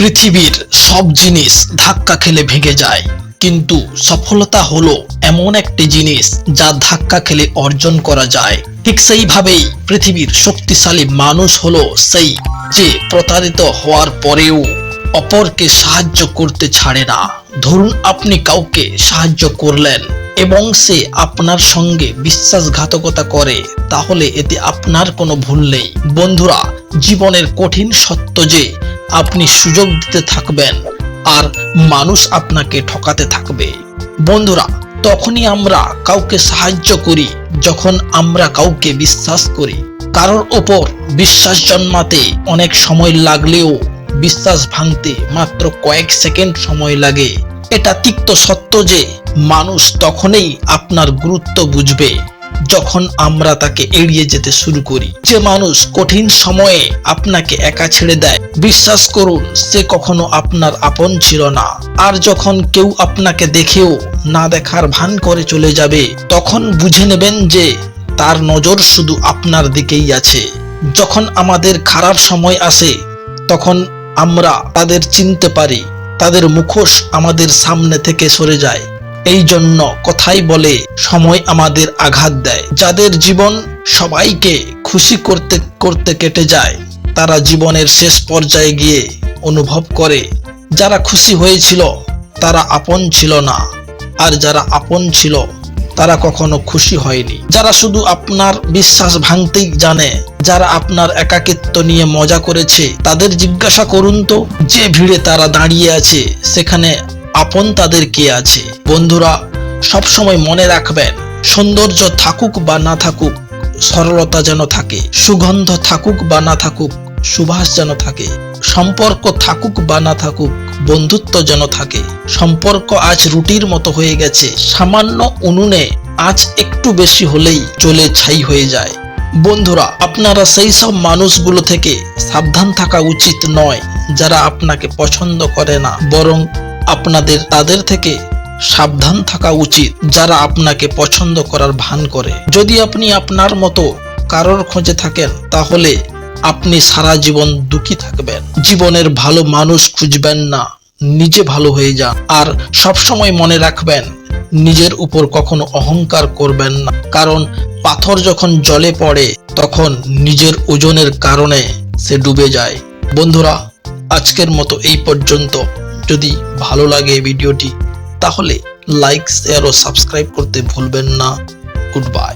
পৃথিবীর সব জিনিস ধাক্কা খেলে ভেঙে যায়। কিন্তু সফলতা হলো এমন একটি জিনিস যা ধাক্কা খেলে অর্জন করা যায়। ঠিক সেইভাবেই পৃথিবীর শক্তিশালী মানুষ হলো সেই যে প্রতারিত হওয়ার পরেও অপরকে সাহায্য করতে ছাড়ে না। ধরুন আপনি কাউকে সাহায্য করলেন এবং সে আপনার সঙ্গে বিশ্বাসঘাতকতা করে, তাহলে এতে আপনার কোনো ভুল নেই। বন্ধুরা জীবনের কঠিন সত্য যে আপনি সুযোগ দিতে থাকবেন আর মানুষ আপনাকে ঠকাতে থাকবে। বন্ধুরা, তখনই আমরা কাউকে সাহায্য করি যখন আমরা কাউকে বিশ্বাস করি। কারোর ওপর বিশ্বাস জন্মাতে অনেক সময় লাগলেও বিশ্বাস ভাঙতে মাত্র কয়েক সেকেন্ড সময় লাগে। এটা তিক্ত সত্য যে মানুষ তখনই আপনার গুরুত্ব বুঝবে। যখন আমরা তাকে এড়িয়ে যেতে শুরু করি, যে মানুষ কঠিন সময়ে আপনাকে একা ছেড়ে দেয়, বিশ্বাস করুন, সে কখনো আপনার আপন ছিল না। আর যখন কেউ আপনাকে দেখেও না দেখার ভান করে চলে যাবে, তখন বুঝে নেবেন যে তার নজর শুধু আপনার দিকেই আছে। যখন আমাদের খারাপ সময় আসে, তখন আমরা তাদের চিনতে পারি, তাদের মুখোশ আমাদের সামনে থেকে সরে যায়। এই জন্য কথাই বলে, সময় আমাদের আঘাত দেয়। যাদের জীবন সবাইকে খুশি করতে করতে কেটে যায়, তারা জীবনের শেষ পর্যায়ে গিয়ে অনুভব করে, যারা খুশি হয়েছিল, তারা আপন ছিল না। আর যারা আপন ছিল, তারা কখনো খুশি হয়নি। যারা শুধু আপনার বিশ্বাস ভাঙতেই জানে, যারা আপনার একাকিত্ব নিয়ে মজা করেছে, তাদের জিজ্ঞাসা করুন তো, যে ভিড়ে তারা দাঁড়িয়ে আছে, সেখানে আপন তাদের কে আছে? বন্ধুরা, সবসময় মনে রাখবেন, সৌন্দর্য থাকুক বা না থাকুক, সরলতা যেন থাকে, সুগন্ধ থাকুক বা না থাকুক সুবাস যেন থাকে, সম্পর্ক থাকুক বা না থাকুক, বন্ধুত্ব যেন থাকে। সম্পর্ক আজ রুটির মতো হয়ে গেছে, সামান্য উনুনে আজ একটু বেশি হলেই চলে ছাই হয়ে যায়। বন্ধুরা, আপনারা সেই সব মানুষগুলো থেকে সাবধান থাকা উচিত নয়, যারা আপনাকে পছন্দ করে না, বরং আপনাদের তাদের থেকে সাবধান থাকা উচিত, যারা আপনাকে পছন্দ করার ভান করে। যদি আপনি আপনার মতো কারোর খোঁজে থাকেন, তাহলে আপনি সারা জীবন দুঃখী থাকবেন। জীবনের ভালো মানুষ খুঁজবেন না, নিজে ভালো হয়ে যান। আর সবসময় মনে রাখবেন, নিজের উপর কখনো অহংকার করবেন না। কারণ পাথর যখন জলে পড়ে, তখন নিজের ওজনের কারণে সে ডুবে যায়। বন্ধুরা, আজকের মতো এই পর্যন্ত। যদি ভালো লাগে ভিডিওটি তাহলে লাইক শেয়ার ও সাবস্ক্রাইব করতে ভুলবেন না। Good bye